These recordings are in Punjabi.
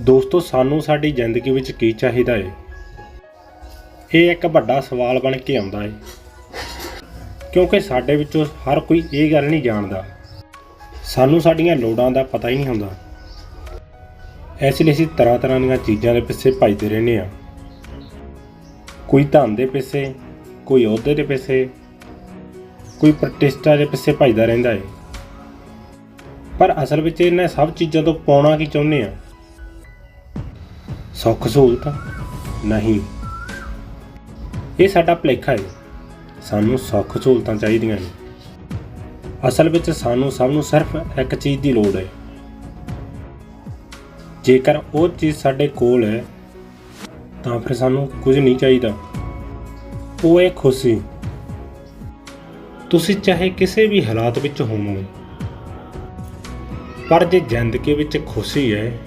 ਦੋਸਤੋ, ਸਾਨੂੰ ਸਾਡੀ ਜ਼ਿੰਦਗੀ ਵਿੱਚ ਕੀ ਚਾਹੀਦਾ ਹੈ ਇਹ ਇੱਕ ਵੱਡਾ ਸਵਾਲ ਬਣ ਕੇ ਆਉਂਦਾ ਹੈ ਕਿਉਂਕਿ ਸਾਡੇ ਵਿੱਚੋਂ ਹਰ ਕੋਈ ਇਹ ਗੱਲ ਨਹੀਂ ਜਾਣਦਾ। ਸਾਨੂੰ ਸਾਡੀਆਂ ਲੋੜਾਂ ਦਾ ਪਤਾ ਹੀ ਨਹੀਂ ਹੁੰਦਾ। ਇਸ ਲਈ ਅਸੀਂ ਤਰ੍ਹਾਂ ਤਰ੍ਹਾਂ ਦੀਆਂ ਚੀਜ਼ਾਂ ਦੇ ਪਿੱਛੇ ਭੱਜਦੇ ਰਹਿੰਦੇ ਹਾਂ। ਕੋਈ ਧਨ ਦੇ ਪਿੱਛੇ, ਕੋਈ ਅਹੁਦੇ ਦੇ ਪਿੱਛੇ, ਕੋਈ ਪ੍ਰਤਿਸ਼ਠਾ ਦੇ ਪਿੱਛੇ ਭੱਜਦਾ ਰਹਿੰਦਾ ਹੈ ਪਰ ਅਸਲ ਵਿੱਚ ਇਹਨਾਂ ਸਭ ਚੀਜ਼ਾਂ ਤੋਂ ਪਾਉਣਾ ਕੀ ਚਾਹੁੰਦੇ ਆ ਸੁੱਖ ਸਹੂਲਤ? ਨਹੀਂ। ਇਹ ਸਾਡਾ ਭੁਲੇਖਾ ਹੈ। ਸਾਨੂੰ ਸੁੱਖ ਸਹੂਲਤਾਂ ਚਾਹੀਦੀਆਂ ਨੇ। ਅਸਲ ਵਿੱਚ ਸਾਨੂੰ ਸਭ ਨੂੰ ਸਿਰਫ ਇੱਕ ਚੀਜ਼ ਦੀ ਲੋੜ ਹੈ। ਜੇਕਰ ਉਹ ਚੀਜ਼ ਸਾਡੇ ਕੋਲ ਹੈ, ਤਾਂ ਫਿਰ ਸਾਨੂੰ ਕੁਝ ਨਹੀਂ ਚਾਹੀਦਾ। ਉਹ ਹੈ ਖੁਸ਼ੀ। ਤੁਸੀਂ ਚਾਹੇ ਕਿਸੇ ਵੀ ਹਾਲਾਤ ਵਿੱਚ ਹੋਵੋ, ਪਰ ਜੇ ਜ਼ਿੰਦਗੀ ਵਿੱਚ ਖੁਸ਼ੀ ਹੈ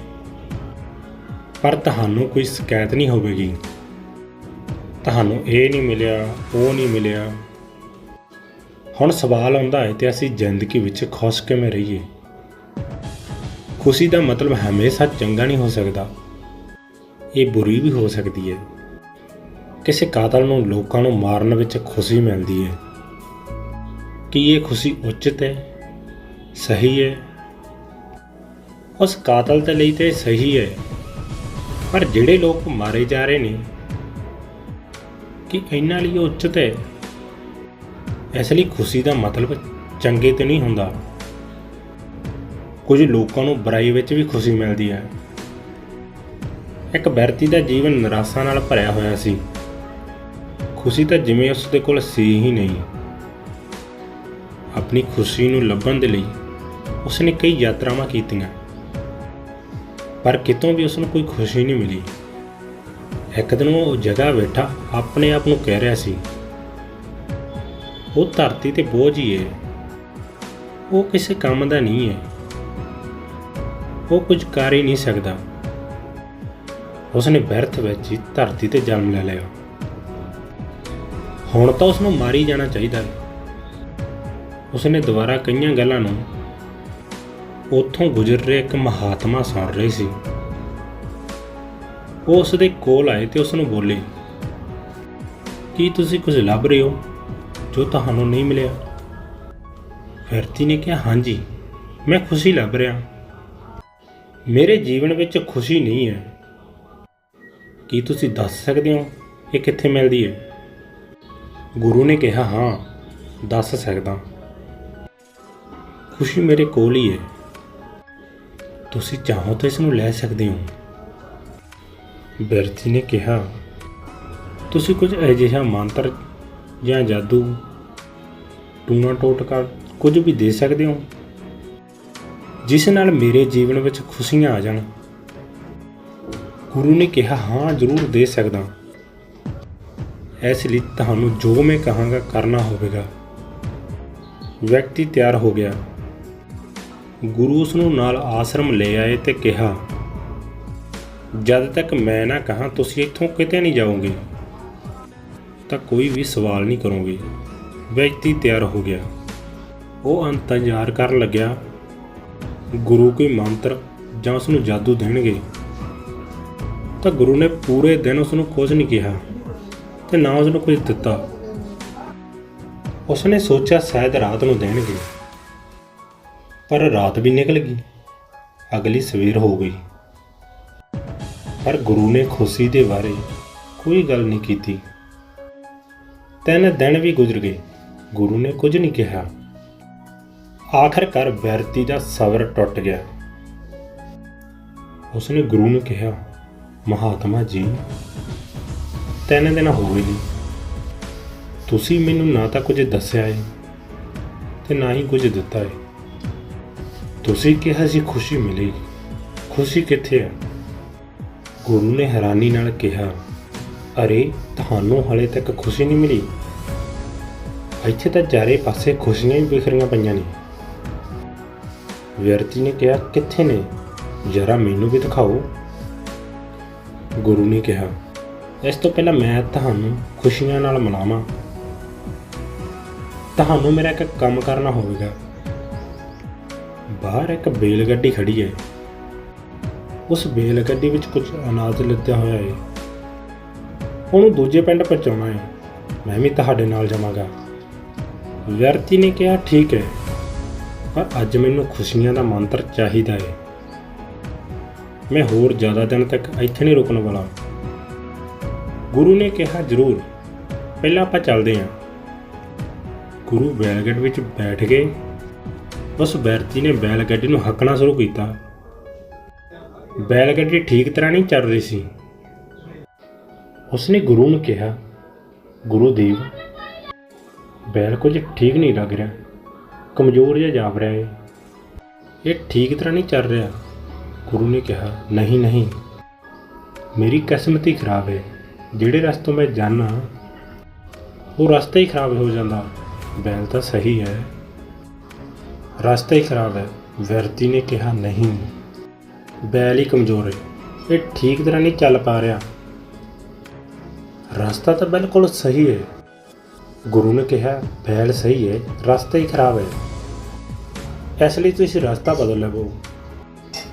ਪਰ ਤੁਹਾਨੂੰ ਕੋਈ ਸ਼ਿਕਾਇਤ ਨਹੀਂ ਹੋਵੇਗੀ। ਤੁਹਾਨੂੰ ਇਹ ਨਹੀਂ ਮਿਲਿਆ, ਉਹ ਨਹੀਂ ਮਿਲਿਆ। ਹੁਣ ਸਵਾਲ ਆਉਂਦਾ ਹੈ ਤੇ ਅਸੀਂ ਜ਼ਿੰਦਗੀ ਵਿੱਚ ਖੁਸ਼ ਕਿਵੇਂ ਰਹੀਏ? ਖੁਸ਼ੀ ਦਾ ਮਤਲਬ ਹਮੇਸ਼ਾ ਚੰਗਾ ਨਹੀਂ ਹੋ ਸਕਦਾ। ਇਹ ਬੁਰੀ ਵੀ ਹੋ ਸਕਦੀ ਹੈ। ਕਿਸੇ ਕਾਤਲ ਨੂੰ, ਲੋਕਾਂ ਨੂੰ ਮਾਰਨ ਵਿੱਚ ਖੁਸ਼ੀ ਮਿਲਦੀ ਹੈ। ਕੀ ਇਹ ਖੁਸ਼ੀ ਉਚਿਤ ਹੈ? ਸਹੀ ਹੈ? ਉਸ ਕਾਤਲ ਦੇ ਲਈ ਤੇ ਸਹੀ ਹੈ। ਪਰ ਜਿਹੜੇ ਲੋਕ ਮਾਰੇ ਜਾ ਰਹੇ ਨੇ, ਕਿ ਇਹਨਾਂ ਲਈ ਉਹ ਉਚਿਤ ਹੈ? ਇਸ ਲਈ ਖੁਸ਼ੀ ਦਾ ਮਤਲਬ ਚੰਗੇ ਤੇ ਨਹੀਂ ਹੁੰਦਾ। ਕੁਝ ਲੋਕਾਂ ਨੂੰ ਬੁਰਾਈ ਵਿੱਚ ਵੀ ਖੁਸ਼ੀ ਮਿਲਦੀ ਹੈ। ਇੱਕ ਵਿਅਕਤੀ ਦਾ ਜੀਵਨ ਨਿਰਾਸ਼ਾ ਨਾਲ ਭਰਿਆ ਹੋਇਆ ਸੀ। ਖੁਸ਼ੀ ਤਾਂ ਜਿਵੇਂ ਉਸ ਦੇ ਕੋਲ ਸੀ ਹੀ ਨਹੀਂ। ਆਪਣੀ ਖੁਸ਼ੀ ਨੂੰ ਲੱਭਣ ਦੇ ਲਈ ਉਸਨੇ ਕਈ ਯਾਤਰਾਵਾਂ ਕੀਤੀਆਂ। ਪਰ ਕਿਤੋਂ ਵੀ ਉਸ ਨੂੰ ਕੋਈ ਖੁਸ਼ੀ ਨਹੀਂ ਮਿਲੀ। ਇੱਕ ਦਿਨ ਉਹ ਜਗ੍ਹਾ ਬੈਠਾ, ਆਪਣੇ ਆਪ ਨੂੰ ਕਹਿ ਰਿਹਾ ਸੀ, ਉਹ ਧਰਤੀ ਤੇ ਬੋਝ ਹੀ ਹੈ ਉਹ ਕਿਸੇ ਕੰਮ ਦਾ ਨਹੀਂ ਹੈ ਉਹ ਕੁਝ ਕਰ ਹੀ ਨਹੀਂ ਸਕਦਾ। ਉਸਨੇ ਬਿਰਥ ਵਿੱਚ ਹੀ ਧਰਤੀ ਤੇ ਜਨਮ ਲੈ ਲਿਆ। ਹੁਣ ਤਾਂ ਉਸ ਨੂੰ ਮਾਰੀ ਜਾਣਾ ਚਾਹੀਦਾ। ਉਸਨੇ ਦੁਬਾਰਾ ਕਈਆਂ ਗੱਲਾਂ ਨੂੰ ਉੱਥੋਂ ਗੁਜ਼ਰ ਰਿਹਾ ਇੱਕ ਮਹਾਤਮਾ ਸੁਣ ਰਹੇ ਸੀ। ਉਹ ਉਸ ਦੇ ਕੋਲ ਆਏ ਤੇ ਉਸ ਨੂੰ ਬੋਲੇ, ਕੀ ਤੁਸੀਂ ਕੁਝ ਲੱਭ ਰਹੇ ਹੋ ਜੋ ਤੁਹਾਨੂੰ ਨਹੀਂ ਮਿਲਿਆ? ਫਿਰਤੀ ਨੇ ਕਿਹਾ, ਹਾਂਜੀ, ਮੈਂ ਖੁਸ਼ੀ ਲੱਭ ਰਿਹਾ। ਮੇਰੇ ਜੀਵਨ ਵਿੱਚ ਖੁਸ਼ੀ ਨਹੀਂ ਹੈ। ਕੀ ਤੁਸੀਂ ਦੱਸ ਸਕਦੇ ਹੋ ਇਹ ਕਿੱਥੇ ਮਿਲਦੀ ਹੈ? ਗੁਰੂ ਨੇ ਕਿਹਾ, ਹਾਂ, ਦੱਸ ਸਕਦਾ। ਖੁਸ਼ੀ ਮੇਰੇ ਕੋਲ ਹੀ ਹੈ। ਤੁਸੀਂ ਚਾਹੋ ਤਾਂ ਇਸ ਨੂੰ ਲੈ ਸਕਦੇ ਹੋ। ਬਿਰਤੀ ਨੇ ਕਿਹਾ, ਤੁਸੀਂ ਕੁਝ ਅਜਿਹਾ ਮੰਤਰ ਜਾਂ ਜਾਦੂ ਟੂਣਾ ਟੋਟਕਾ ਕੁਝ ਵੀ ਦੇ ਸਕਦੇ ਹੋ, ਜਿਸ ਨਾਲ ਮੇਰੇ ਜੀਵਨ ਵਿੱਚ ਖੁਸ਼ੀਆਂ ਆ ਜਾਣ? ਗੁਰੂ ਨੇ ਕਿਹਾ, ਹਾਂ, ਜ਼ਰੂਰ ਦੇ ਸਕਦਾ। ਇਸ ਲਈ ਤੁਹਾਨੂੰ ਜੋ ਮੈਂ ਕਹਾਂਗਾ ਕਰਨਾ ਹੋਵੇਗਾ। ਵਿਅਕਤੀ ਤਿਆਰ ਹੋ ਗਿਆ। ਗੁਰੂ ਉਸ ਨੂੰ ਨਾਲ ਆਸ਼ਰਮ ਲੈ ਆਏ ਤੇ ਕਿਹਾ, ਜਦ ਤੱਕ ਮੈਂ ਨਾ ਕਹਾਂ, ਤੁਸੀਂ ਇੱਥੋਂ ਕਿਤੇ ਨਹੀਂ ਜਾਓਗੇ ਤਾਂ ਕੋਈ ਵੀ ਸਵਾਲ ਨਹੀਂ ਕਰੋਗੇ। ਵਿਅਕਤੀ ਤਿਆਰ ਹੋ ਗਿਆ। ਉਹ ਅੰਤਜ਼ਾਰ ਕਰਨ ਲੱਗਿਆ। ਗੁਰੂ ਕੋਈ ਮੰਤਰ ਜਾਂ ਉਸ ਨੂੰ ਜਾਦੂ ਦੇਣਗੇ? ਤਾਂ ਗੁਰੂ ਨੇ ਪੂਰੇ ਦਿਨ ਉਸ ਨੂੰ ਕੁਝ ਨਹੀਂ ਕਿਹਾ ਤੇ ਨਾ ਉਸ ਨੂੰ ਕੁਝ ਦਿੱਤਾ। ਉਸਨੇ ਸੋਚਿਆ, ਸ਼ਾਇਦ ਰਾਤ ਨੂੰ ਦੇਣਗੇ। ਪਰ ਰਾਤ ਵੀ ਨਿਕਲ ਗਈ। ਅਗਲੀ ਸਵੇਰ ਹੋ ਗਈ। ਪਰ ਗੁਰੂ ਨੇ ਖੁਸ਼ੀ ਦੇ ਬਾਰੇ ਕੋਈ ਗੱਲ ਨਹੀਂ ਕੀਤੀ। ਤਿੰਨ ਦਿਨ ਵੀ ਗੁਜ਼ਰ ਗਏ। ਗੁਰੂ ਨੇ ਕੁਝ ਨਹੀਂ ਕਿਹਾ। ਆਖਰਕਾਰ ਵਿਅਕਤੀ ਦਾ ਸਬਰ ਟੁੱਟ ਗਿਆ। ਉਸਨੇ ਗੁਰੂ ਨੂੰ ਕਿਹਾ, ਮਹਾਤਮਾ ਜੀ, ਤਿੰਨ ਦਿਨ ਹੋ ਗਏ ਨੇ ਤੁਸੀਂ ਮੈਨੂੰ ਨਾ ਤਾਂ ਕੁਝ ਦੱਸਿਆ ਹੈ ਤੇ ਨਾ ਹੀ ਕੁਝ ਦਿੱਤਾ ਹੈ ਤੁਸੀਂ ਕਿਹਾ ਸੀ ਖੁਸ਼ੀ ਮਿਲੇਗੀ। ਖੁਸ਼ੀ ਕਿੱਥੇ ਹੈ ਗੁਰੂ ਨੇ ਹੈਰਾਨੀ ਨਾਲ ਕਿਹਾ, ਅਰੇ, ਤੁਹਾਨੂੰ ਹਲੇ ਤੱਕ ਖੁਸ਼ੀ ਨਹੀਂ ਮਿਲੀ? ਇੱਥੇ ਤਾਂ ਚਾਰੇ ਪਾਸੇ ਖੁਸ਼ੀਆਂ ਹੀ ਬਿਖਰੀਆਂ ਪਈਆਂ ਨੇ। ਵਿਅਰਤੀ ਨੇ ਕਿਹਾ, ਕਿੱਥੇ ਨੇ? ਜਰਾ ਮੈਨੂੰ ਵੀ ਦਿਖਾਓ। ਗੁਰੂ ਨੇ ਕਿਹਾ, ਇਸ ਤੋਂ ਪਹਿਲਾਂ ਮੈਂ ਤੁਹਾਨੂੰ ਖੁਸ਼ੀਆਂ ਨਾਲ ਮਨਾਵਾਂ। ਤੁਹਾਨੂੰ ਮੇਰਾ ਇੱਕ ਕੰਮ ਕਰਨਾ ਹੋਵੇਗਾ। ਬਾਹਰ ਇੱਕ ਬੇਲ ਗੱਡੀ ਖੜੀ ਹੈ। ਉਸ ਬੇਲ ਗੱਡੀ ਵਿੱਚ ਕੁਝ ਅਨਾਜ ਲੱਦਿਆ ਹੋਇਆ ਹੈ। ਉਹਨੂੰ ਦੂਜੇ ਪਿੰਡ ਪਹੁੰਚਾਉਣਾ ਏ ਮੈਂ ਵੀ ਤੁਹਾਡੇ ਨਾਲ ਜਾਵਾਂਗਾ। ਵਿਅਰਤੀ ਨੇ ਕਿਹਾ, ਠੀਕ ਹੈ। ਪਰ ਅੱਜ ਮੈਨੂੰ ਖੁਸ਼ੀਆਂ ਦਾ ਮੰਤਰ ਚਾਹੀਦਾ ਹੈ। ਮੈਂ ਹੋਰ ਜ਼ਿਆਦਾ ਦਿਨ ਤੱਕ ਇੱਥੇ ਨਹੀਂ ਰੁਕਣ ਵਾਲਾ। ਗੁਰੂ ਨੇ ਕਿਹਾ, ਜ਼ਰੂਰ। ਪਹਿਲਾਂ ਆਪਾਂ ਚੱਲਦੇ ਹਾਂ ਗੁਰੂ ਬੈਲਗੱਡ ਵਿੱਚ ਬੈਠ ਗਏ। ਉਸ ਬੈਰਤੀ ਨੇ ਬੈਲ ਗੱਡੀ ਨੂੰ ਹੱਕਣਾ ਸ਼ੁਰੂ ਕੀਤਾ। ਬੈਲ ਗੱਡੀ ਠੀਕ ਤਰ੍ਹਾਂ ਨਹੀਂ ਚੱਲ ਰਹੀ ਸੀ। ਉਸਨੇ ਗੁਰੂ ਨੂੰ ਕਿਹਾ ਗੁਰੂ ਦੇਵ ਬੈਲ ਕੁਝ ਠੀਕ ਨਹੀਂ ਲੱਗ ਰਿਹਾ। ਕਮਜ਼ੋਰ ਜਿਹਾ ਜਾਪ ਰਿਹਾ ਹੈ ਇਹ ਠੀਕ ਤਰ੍ਹਾਂ ਨਹੀਂ ਚੱਲ ਰਿਹਾ। ਗੁਰੂ ਨੇ ਕਿਹਾ, ਨਹੀਂ ਨਹੀਂ। ਮੇਰੀ ਕਿਸਮਤ ਹੀ ਖਰਾਬ ਹੈ ਜਿਹੜੇ ਰਸਤੋਂ ਮੈਂ ਜਾਣਾ ਉਹ ਰਸਤਾ ਹੀ ਖਰਾਬ ਹੋ ਜਾਂਦਾ। ਬੈਲ ਤਾਂ ਸਹੀ ਹੈ। ਰਸਤਾ ਹੀ ਖਰਾਬ ਹੈ। ਵਿਅਰਤੀ ਨੇ ਕਿਹਾ, ਨਹੀਂ। ਬੈਲ ਹੀ ਕਮਜ਼ੋਰ ਹੈ। ਇਹ ਠੀਕ ਤਰ੍ਹਾਂ ਨਹੀਂ ਚੱਲ ਪਾ ਰਿਹਾ। ਰਸਤਾ ਤਾਂ ਬਿਲਕੁਲ ਸਹੀ ਹੈ। ਗੁਰੂ ਨੇ ਕਿਹਾ, ਬੈਲ ਸਹੀ ਹੈ, ਰਸਤਾ ਹੀ ਖਰਾਬ ਹੈ। ਇਸ ਲਈ ਤੁਸੀਂ ਰਸਤਾ ਬਦਲ ਲਵੋ।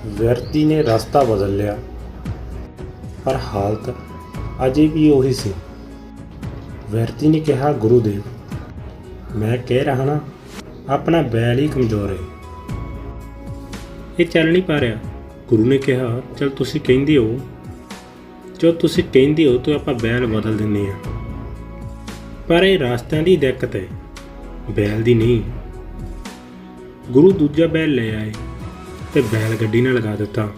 ਵਿਅਰਤੀ ਨੇ ਰਸਤਾ ਬਦਲ ਲਿਆ। ਪਰ ਹਾਲਤ ਅਜੇ ਵੀ ਉਹੀ ਸੀ। ਵਿਅਰਤੀ ਨੇ ਕਿਹਾ, ਗੁਰੂਦੇਵ, ਮੈਂ ਕਹਿ ਰਹਾ ਨਾ ਆਪਣਾ ਬੈਲ ਹੀ ਕਮਜ਼ੋਰ ਹੈ। ਇਹ ਚੱਲ ਨਹੀਂ ਪਾ ਰਿਹਾ। ਗੁਰੂ ਨੇ ਕਿਹਾ, ਚਲ ਤੁਸੀਂ ਕਹਿੰਦੇ ਹੋ। ਜੋ ਤੁਸੀਂ ਕਹਿੰਦੇ ਹੋ, ਤਾਂ ਆਪਾਂ ਬੈਲ ਬਦਲ ਦਿੰਨੇ ਆ ਪਰ ਇਹ ਰਾਸਤਿਆਂ ਦੀ ਦਿੱਕਤ ਹੈ। ਬੈਲ ਦੀ ਨਹੀਂ। ਗੁਰੂ ਦੂਜਾ ਬੈਲ ਲੈ ਆਏ ਤੇ ਬੈਲ ਗੱਡੀ ਨਾਲ ਲਗਾ ਦਿੱਤਾ।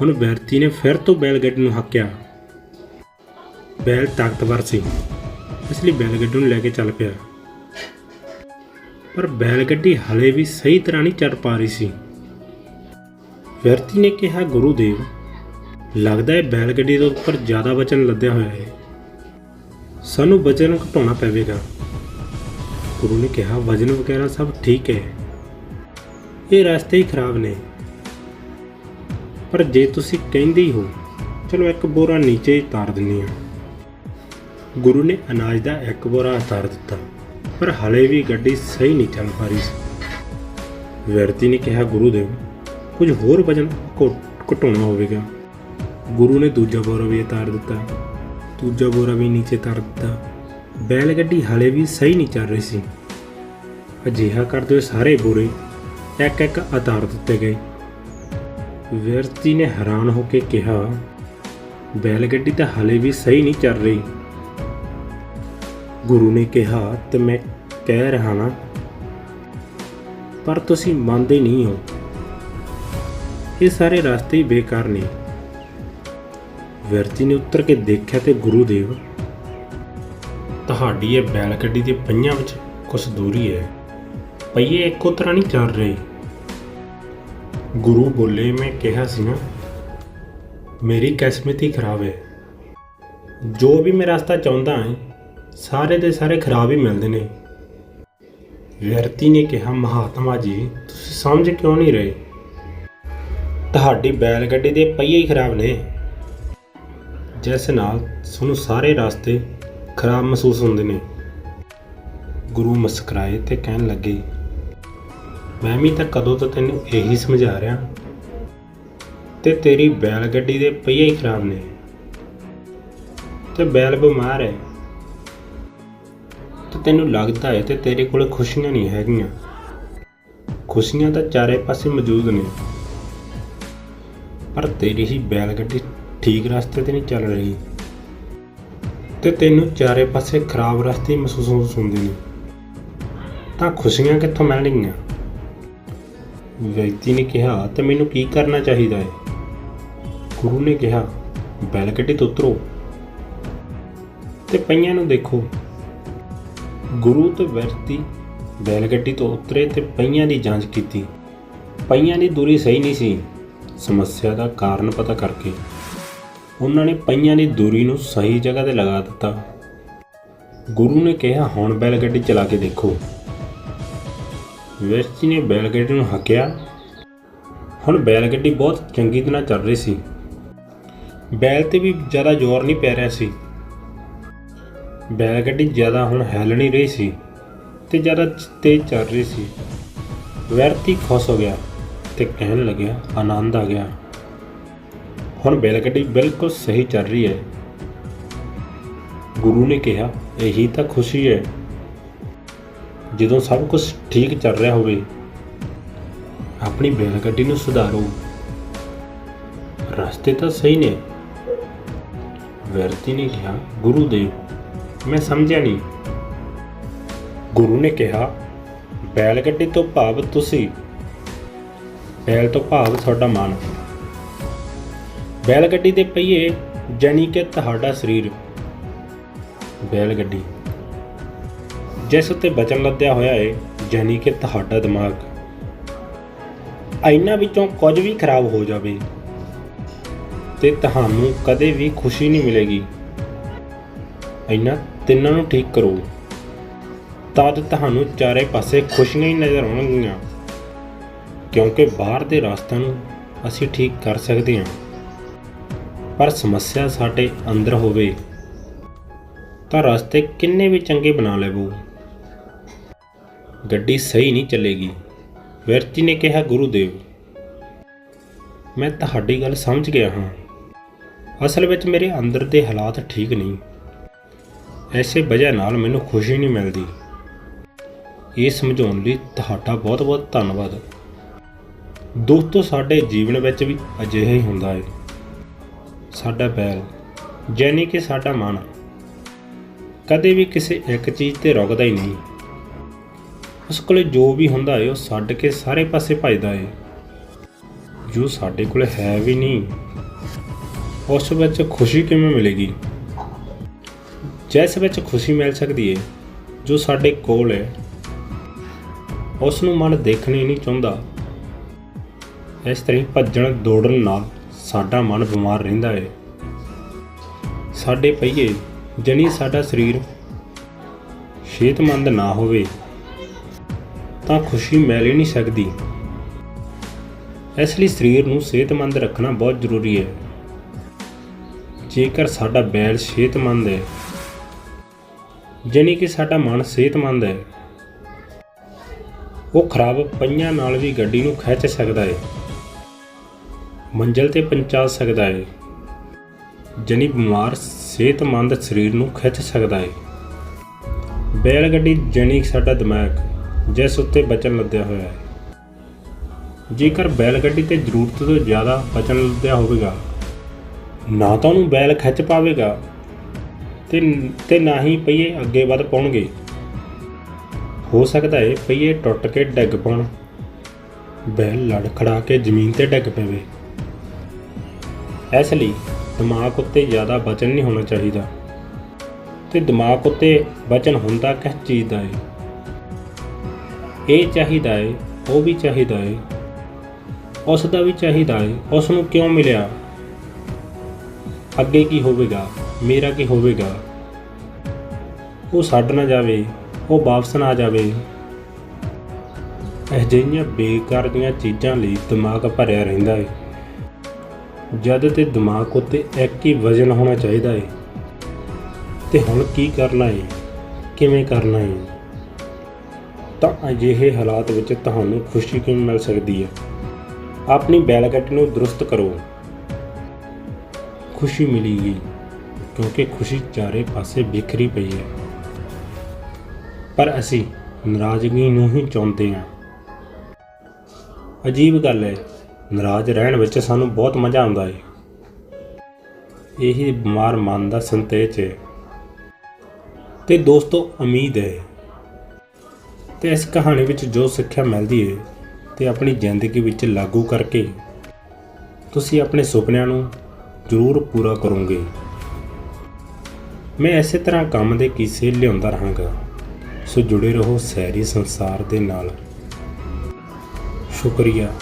ਹੁਣ ਵਿਅਰਤੀ ਨੇ ਫਿਰ ਤੋਂ ਬੈਲ ਗੱਡੀ ਨੂੰ ਹੱਕਿਆ। ਬੈਲ ਤਾਕਤਵਰ ਸੀ। ਇਸ ਲਈ ਬੈਲ ਗੱਡੀ ਨੂੰ ਲੈ ਕੇ ਚੱਲ ਪਿਆ। ਪਰ ਬੈਲ ਗੱਡੀ ਹਲੇ ਵੀ ਸਹੀ ਤਰ੍ਹਾਂ ਨਹੀਂ ਚੱਲ ਪਾ ਰਹੀ ਸੀ। ਵਿਅਰਤੀ ਨੇ ਕਿਹਾ ਗੁਰੂ ਦੇਵ ਲੱਗਦਾ ਹੈ ਬੈਲ ਗੱਡੀ ਦੇ ਉੱਪਰ ਜ਼ਿਆਦਾ ਵਚਨ ਲੱਦਿਆ ਹੋਇਆ ਹੈ। ਸਾਨੂੰ ਵਜਨ ਘਟਾਉਣਾ ਪਵੇਗਾ। ਗੁਰੂ ਨੇ ਕਿਹਾ, ਵਜਨ ਵਗੈਰਾ ਸਭ ਠੀਕ ਹੈ। ਇਹ ਰਸਤੇ ਹੀ ਖਰਾਬ ਨੇ। ਪਰ ਜੇ ਤੁਸੀਂ ਕਹਿੰਦੇ ਹੋ, ਚਲੋ ਇੱਕ ਬੋਰਾ ਨੀਚੇ ਉਤਾਰ ਤਾਰ ਦਿੰਨੀ ਆ ਗੁਰੂ ਨੇ ਅਨਾਜ ਦਾ ਇੱਕ ਬੋਰਾ ਉਤਾਰ ਦਿੱਤਾ। ਪਰ ਹਲੇ ਵੀ ਗੱਡੀ ਸਹੀ ਨਹੀਂ ਚੱਲ ਪਾ ਰਹੀ ਸੀ। ਵਿਅਰਤੀ ਨੇ ਕਿਹਾ, ਗੁਰੂਦੇਵ, ਕੁਝ ਹੋਰ ਵਜਨ ਘੁ- ਘਟਾਉਣਾ ਹੋਵੇਗਾ। ਗੁਰੂ ਨੇ ਦੂਜਾ ਬੋਰਾ ਵੀ ਉਤਾਰ ਦਿੱਤਾ। ਦੂਜਾ ਬੋਰਾ ਵੀ ਨੀਚੇ ਉਤਾਰ ਦਿੱਤਾ। ਬੈਲ ਗੱਡੀ ਹਲੇ ਵੀ ਸਹੀ ਨਹੀਂ ਚੱਲ ਰਹੀ ਸੀ। ਅਜਿਹਾ ਕਰਦੇ ਹੋਏ ਸਾਰੇ ਬੋਰੇ ਇੱਕ ਇੱਕ ਉਤਾਰ ਦਿੱਤੇ ਗਏ। ਵਿਅਰਤੀ ਨੇ ਹੈਰਾਨ ਹੋ ਕੇ ਕਿਹਾ, ਬੈਲ ਗੱਡੀ ਤਾਂ ਹਲੇ ਵੀ ਸਹੀ ਨਹੀਂ ਚੱਲ ਰਹੀ। ਗੁਰੂ ਨੇ ਕਿਹਾ ਤੇ ਮੈਂ ਕਹਿ ਰਿਹਾ ਨਾ, ਪਰ ਤੁਸੀਂ ਮੰਨਦੇ ਨਹੀਂ ਹੋ। ਇਹ ਸਾਰੇ ਰਸਤੇ ਹੀ ਬੇਕਾਰ ਨੇ। ਵਿਅਰਤੀ ਨੇ ਉੱਤਰ ਕੇ ਦੇਖਿਆ ਤੇ ਗੁਰੂ ਦੇਵ ਤੁਹਾਡੀ ਇਹ ਬੈਲ ਗੱਡੀ ਦੇ ਪਹੀਆਂ ਵਿੱਚ ਕੁਝ ਦੂਰੀ ਹੈ। ਪਹੀਏ ਇੱਕੋ ਤਰ੍ਹਾਂ ਨਹੀਂ ਚੱਲ ਰਹੇ। ਗੁਰੂ ਬੋਲੇ, ਮੈਂ ਕਿਹਾ ਸੀ ਨਾ, ਮੇਰੀ ਕਿਸਮਤ ਹੀ ਖਰਾਬ ਹੈ। ਜੋ ਵੀ ਮੈਂ ਰਸਤਾ ਚਾਹੁੰਦਾ ਹਾਂ ਸਾਰੇ ਦੇ ਸਾਰੇ ਖਰਾਬ ਹੀ ਮਿਲਦੇ ਨੇ। ਵਿਅਰਤੀ ਨੇ ਕਿਹਾ, ਮਹਾਤਮਾ ਜੀ, ਤੁਸੀਂ ਸਮਝ ਕਿਉਂ ਨਹੀਂ ਰਹੇ? ਤੁਹਾਡੀ ਬੈਲ ਗੱਡੀ ਦੇ ਪਹੀਏ ਹੀ ਖਰਾਬ ਨੇ। ਜਿਸ ਨਾਲ ਤੁਹਾਨੂੰ ਸਾਰੇ ਰਸਤੇ ਖਰਾਬ ਮਹਿਸੂਸ ਹੁੰਦੇ ਨੇ। ਗੁਰੂ ਮੁਸਕਰਾਏ ਤੇ ਕਹਿਣ ਲੱਗੇ, ਮੈਂ ਵੀ ਤਾਂ ਕਦੋਂ ਤੋਂ ਤੈਨੂੰ ਇਹੀ ਸਮਝਾ ਰਿਹਾ ਤੇ ਤੇਰੀ ਬੈਲ ਗੱਡੀ ਦੇ ਪਹੀਏ ਹੀ ਖਰਾਬ ਨੇ। ਤੇ ਬੈਲ ਬਿਮਾਰ ਹੈ। ਤੈਨੂੰ ਲੱਗਦਾ ਹੈ ਤੇ ਤੇਰੇ ਕੋਲ ਖੁਸ਼ੀਆਂ ਨਹੀਂ ਹੈਗੀਆਂ। ਖੁਸ਼ੀਆਂ ਤਾਂ ਚਾਰੇ ਪਾਸੇ ਮੌਜੂਦ ਨੇ। ਪਰ ਤੇਰੀ ਹੀ ਬੈਲ ਗੱਡੀ ਠੀਕ ਰਸਤੇ ਤੇ ਨਹੀਂ ਚੱਲ ਰਹੀ। ਤੇ ਤੈਨੂੰ ਚਾਰੇ ਪਾਸੇ ਖਰਾਬ ਰਸਤੇ ਹੀ ਮਹਿਸੂਸ ਹੁੰਦੇ ਨੇ। ਤਾਂ ਖੁਸ਼ੀਆਂ ਕਿੱਥੋਂ ਮਿਲਣਗੀਆਂ? ਵਿਅਕਤੀ ਨੇ ਕਿਹਾ, ਤੇ ਮੈਨੂੰ ਕੀ ਕਰਨਾ ਚਾਹੀਦਾ ਹੈ? ਗੁਰੂ ਨੇ ਕਿਹਾ ਬੈਲ ਗੱਡੀ ਤੋਂ ਉਤਰੋ। ਤੇ ਪਈਆਂ ਨੂੰ ਦੇਖੋ। ਗੁਰੂ ਤੇ ਵਿਅਕਤੀ ਬੈਲ ਗੱਡੀ ਤੋਂ ਉਤਰੇ ਤੇ ਪਹੀਆਂ ਦੀ ਜਾਂਚ ਕੀਤੀ। ਪਹੀਆਂ ਦੀ ਦੂਰੀ ਸਹੀ ਨਹੀਂ ਸੀ। ਸਮੱਸਿਆ ਦਾ ਕਾਰਨ ਪਤਾ ਕਰਕੇ ਉਹਨਾਂ ਨੇ ਪਹੀਆਂ ਦੀ ਦੂਰੀ ਨੂੰ ਸਹੀ ਜਗ੍ਹਾ ਤੇ ਲਗਾ ਦਿੱਤਾ। ਗੁਰੂ ਨੇ ਕਿਹਾ, ਹੁਣ ਬੈਲਗੱਡੀ ਚਲਾ ਕੇ ਦੇਖੋ। ਵਿਅਕਤੀ ਨੇ ਬੈਲ ਗੱਡੀ ਨੂੰ ਹੱਕਿਆ। ਹੁਣ ਬੈਲਗੱਡੀ ਬਹੁਤ ਚੰਗੀ ਤਰ੍ਹਾਂ ਚੱਲ ਰਹੀ ਸੀ। ਬੈਲ ਤੇ ਵੀ ਜ਼ਿਆਦਾ ਜ਼ੋਰ ਨਹੀਂ ਪੈ ਰਿਹਾ ਸੀ। ਬੈਲ ਗੱਡੀ ਜ਼ਿਆਦਾ ਹੁਣ ਹਿੱਲ ਨਹੀਂ ਰਹੀ ਸੀ ਤੇ ਜ਼ਿਆਦਾ ਤੇਜ਼ ਚੱਲ ਰਹੀ ਸੀ। ਵਿਅਰਤੀ ਖੁਸ਼ ਹੋ ਗਿਆ ਤੇ ਕਹਿਣ ਲੱਗਿਆ, ਆਨੰਦ ਆ ਗਿਆ। ਹੁਣ ਬੈਲ ਗੱਡੀ ਬਿਲਕੁਲ ਸਹੀ ਚੱਲ ਰਹੀ ਹੈ। ਗੁਰੂ ਨੇ ਕਿਹਾ, ਇਹੀ ਤਾਂ ਖੁਸ਼ੀ ਹੈ। ਜਦੋਂ ਸਭ ਕੁਝ ਠੀਕ ਚੱਲ ਰਿਹਾ ਹੋਵੇ, ਆਪਣੀ ਬੈਲ ਗੱਡੀ ਨੂੰ ਸੁਧਾਰੋ। ਰਸਤੇ ਤਾਂ ਸਹੀ ਨੇ। ਵਿਅਰਤੀ ਨੇ ਕਿਹਾ ਗੁਰੂ ਗੁਰੂਦੇਵ ਮੈਂ ਸਮਝਿਆ ਨਹੀਂ। ਗੁਰੂ ਨੇ ਕਿਹਾ, ਬੈਲ ਗੱਡੀ ਤੋਂ ਭਾਵ ਤੁਸੀਂ, ਬੈਲ ਤੋਂ ਭਾਵ ਤੁਹਾਡਾ ਮਨ। ਬੈਲ ਗੱਡੀ ਦੇ ਪਹੀਏ ਜਾਨੀ ਕਿ ਤੁਹਾਡਾ ਸਰੀਰ। ਬੈਲ ਗੱਡੀ, ਜਿਸ ਉੱਤੇ ਬਚਨ ਲੱਦਿਆ ਹੋਇਆ ਹੈ ਜਾਨੀ ਕਿ ਤੁਹਾਡਾ ਦਿਮਾਗ। ਇਹਨਾਂ ਵਿੱਚੋਂ ਕੁਝ ਵੀ ਖਰਾਬ ਹੋ ਜਾਵੇ, ਤੇ ਤੁਹਾਨੂੰ ਕਦੇ ਵੀ ਖੁਸ਼ੀ ਨਹੀਂ ਮਿਲੇਗੀ। ਇਹਨਾਂ ਤਿੰਨਾਂ ਨੂੰ ਠੀਕ ਕਰੋ। ਤਦ ਤੁਹਾਨੂੰ ਚਾਰੇ ਪਾਸੇ ਖੁਸ਼ੀਆਂ ਹੀ ਨਜ਼ਰ ਆਉਣਗੀਆਂ। ਕਿਉਂਕਿ ਬਾਹਰ ਦੇ ਰਸਤਿਆਂ ਨੂੰ ਅਸੀਂ ਠੀਕ ਕਰ ਸਕਦੇ ਹਾਂ। ਪਰ ਸਮੱਸਿਆ ਸਾਡੇ ਅੰਦਰ ਹੋਵੇ, ਤਾਂ ਰਸਤੇ ਕਿੰਨੇ ਵੀ ਚੰਗੇ ਬਣਾ ਲੈਵੋ। ਗੱਡੀ ਸਹੀ ਨਹੀਂ ਚੱਲੇਗੀ। ਵਿਅਰਤੀ ਨੇ ਕਿਹਾ, ਗੁਰੂਦੇਵ, ਮੈਂ ਤੁਹਾਡੀ ਗੱਲ ਸਮਝ ਗਿਆ ਹਾਂ। ਅਸਲ ਵਿੱਚ ਮੇਰੇ ਅੰਦਰ ਦੇ ਹਾਲਾਤ ਠੀਕ ਨਹੀਂ। ਐਸੇ ਵਜ੍ਹਾ ਨਾਲ ਮੈਨੂੰ ਖੁਸ਼ੀ ਨਹੀਂ ਮਿਲਦੀ। ਇਹ ਸਮਝਾਉਣ ਲਈ ਤੁਹਾਡਾ ਬਹੁਤ-ਬਹੁਤ ਧੰਨਵਾਦ। ਦੋਸਤੋ, ਸਾਡੇ ਜੀਵਨ ਵਿੱਚ ਵੀ ਅਜਿਹਾ ਹੀ ਹੁੰਦਾ ਹੈ। ਸਾਡਾ ਬੈਲ ਯਾਨੀ ਕਿ ਸਾਡਾ ਮਨ, ਕਦੇ ਵੀ ਕਿਸੇ ਇੱਕ ਚੀਜ਼ ਤੇ ਰੁਕਦਾ ਹੀ ਨਹੀਂ। ਉਸ ਕੋਲੇ ਜੋ ਵੀ ਹੁੰਦਾ ਹੈ, ਉਹ ਛੱਡ ਕੇ ਸਾਰੇ ਪਾਸੇ ਭੱਜਦਾ ਹੈ। ਜੋ ਸਾਡੇ ਕੋਲ ਹੈ ਵੀ ਨਹੀਂ, ਉਸ ਵਿੱਚ ਖੁਸ਼ੀ ਕਿਵੇਂ ਮਿਲੇਗੀ? ਜਿਸ ਵਿੱਚ ਖੁਸ਼ੀ ਮਿਲ ਸਕਦੀ ਹੈ ਜੋ ਸਾਡੇ ਕੋਲ ਹੈ ਉਸ ਨੂੰ ਮਨ ਦੇਖਣਾ ਹੀ ਨਹੀਂ ਚਾਹੁੰਦਾ। ਇਸ ਤਰ੍ਹਾਂ ਭੱਜਣ ਦੌੜਨ ਨਾਲ ਸਾਡਾ ਮਨ ਬਿਮਾਰ ਰਹਿੰਦਾ ਹੈ ਸਾਡੇ ਪਹੀਏ, ਜਣੀ ਸਾਡਾ ਸਰੀਰ ਸਿਹਤਮੰਦ ਨਾ ਹੋਵੇ, ਤਾਂ ਖੁਸ਼ੀ ਮਿਲ ਹੀ ਨਹੀਂ ਸਕਦੀ। ਇਸ ਲਈ ਸਰੀਰ ਨੂੰ ਸਿਹਤਮੰਦ ਰੱਖਣਾ ਬਹੁਤ ਜ਼ਰੂਰੀ ਹੈ ਜੇਕਰ ਸਾਡਾ ਬੈਲ ਸਿਹਤਮੰਦ ਹੈ ਜਾਣੀ ਕਿ ਸਾਡਾ ਮਨ ਸਿਹਤਮੰਦ ਹੈ। ਉਹ ਖਰਾਬ ਪਈਆਂ ਨਾਲ ਵੀ ਗੱਡੀ ਨੂੰ ਖਿੱਚ ਸਕਦਾ ਹੈ। ਮੰਜ਼ਿਲ ਤੇ ਪਹੁੰਚਾ ਸਕਦਾ ਹੈ। ਜਨੀ ਬਿਮਾਰ, ਸਿਹਤਮੰਦ ਸਰੀਰ ਨੂੰ ਖਿੱਚ ਸਕਦਾ ਹੈ। ਬੈਲ ਗੱਡੀ ਜਨੀ ਸਾਡਾ ਦਿਮਾਗ ਜਿਸ ਉੱਤੇ ਬਚਨ ਲੱਦਿਆ ਹੋਇਆ ਹੈ। ਜੇਕਰ ਬੈਲ ਗੱਡੀ ਤੇ ਜ਼ਰੂਰਤ ਤੋਂ ਜ਼ਿਆਦਾ ਬਚਨ ਲੱਦਿਆ ਹੋਵੇਗਾ, ਨਾ ਤਾਂ ਉਹਨੂੰ ਬੈਲ ਖਿੱਚ ਪਾਵੇਗਾ ਤੇ ਤੇ ਨਾ ਹੀ ਪਹੀਏ ਅੱਗੇ ਵੱਧ ਪਾਉਣਗੇ। ਹੋ ਸਕਦਾ ਹੈ ਪਹੀਏ ਟੁੱਟ ਕੇ ਡਿੱਗ ਪਣ ਬੈਲ ਲੜਖੜਾ ਕੇ ਜ਼ਮੀਨ ਤੇ ਡਿੱਗ ਪਵੇ। ਇਸ ਲਈ ਦਿਮਾਗ ਉੱਤੇ ਜ਼ਿਆਦਾ ਵਚਨ ਨਹੀਂ ਹੋਣਾ ਚਾਹੀਦਾ। ਤੇ ਦਿਮਾਗ ਉੱਤੇ ਵਚਨ ਹੁੰਦਾ ਕਿਸ ਚੀਜ਼ ਦਾ ਹੈ ਇਹ ਚਾਹੀਦਾ ਹੈ ਉਹ ਵੀ ਚਾਹੀਦਾ ਹੈ ਉਸ ਦਾ ਵੀ ਚਾਹੀਦਾ ਹੈ ਉਸ ਨੂੰ ਕਿਉਂ ਮਿਲਿਆ? ਅੱਗੇ ਕੀ ਹੋਵੇਗਾ? ਮੇਰਾ ਕੀ ਹੋਵੇਗਾ? ਉਹ ਛੱਡ ਨਾ ਜਾਵੇ, ਉਹ ਵਾਪਸ ਨਾ ਜਾਵੇ। ਅਜਿਹੀਆਂ ਬੇਕਾਰ ਦੀਆਂ ਚੀਜ਼ਾਂ ਲਈ ਦਿਮਾਗ ਭਰਿਆ ਰਹਿੰਦਾ ਹੈ ਜਦ ਤੇ ਦਿਮਾਗ ਉੱਤੇ ਇੱਕ ਹੀ ਵਜਨ ਹੋਣਾ ਚਾਹੀਦਾ ਹੈ ਤੇ ਹੁਣ ਕੀ ਕਰਨਾ ਹੈ ਕਿਵੇਂ ਕਰਨਾ ਹੈ ਤਾਂ ਅਜਿਹੇ ਹਾਲਾਤ ਵਿੱਚ ਤੁਹਾਨੂੰ ਖੁਸ਼ੀ ਕਿਵੇਂ ਮਿਲ ਸਕਦੀ ਹੈ ਆਪਣੀ ਬੈਲਗੱਟ ਨੂੰ ਦਰੁਸਤ ਕਰੋ। ਖੁਸ਼ੀ ਮਿਲੇਗੀ ਕਿਉਂਕਿ ਖੁਸ਼ੀ ਚਾਰੇ ਪਾਸੇ ਬਿਖਰੀ ਪਈ ਹੈ। ਪਰ ਅਸੀਂ ਨਾਰਾਜ਼ਗੀ ਨੂੰ ਹੀ ਚਾਹੁੰਦੇ ਹਾਂ। ਅਜੀਬ ਗੱਲ ਹੈ, ਨਾਰਾਜ਼ ਰਹਿਣ ਵਿੱਚ ਸਾਨੂੰ ਬਹੁਤ ਮਜ਼ਾ ਆਉਂਦਾ ਹੈ। ਇਹੀ ਬਿਮਾਰ ਮਨ ਦਾ ਸੰਤੇਜ ਹੈ। ਤੇ ਦੋਸਤੋ, ਉਮੀਦ ਹੈ। ਤੇ ਇਸ ਕਹਾਣੀ ਵਿੱਚ ਜੋ ਸਿੱਖਿਆ ਮਿਲਦੀ ਹੈ, ਤੇ ਆਪਣੀ ਜ਼ਿੰਦਗੀ ਵਿੱਚ ਲਾਗੂ ਕਰਕੇ ਤੁਸੀਂ ਆਪਣੇ ਸੁਪਨਿਆਂ ਨੂੰ ਜ਼ਰੂਰ ਪੂਰਾ ਕਰੋਗੇ। ਮੈਂ ਇਸੇ ਤਰ੍ਹਾਂ ਕੰਮ ਦੇ ਕੀਸੇ ਲਿਆਉਂਦਾ ਰਹਾਂਗਾ। ਸੋ ਜੁੜੇ ਰਹੋ ਸੈਰੀ ਸੰਸਾਰ ਦੇ ਨਾਲ। ਸ਼ੁਕਰੀਆ।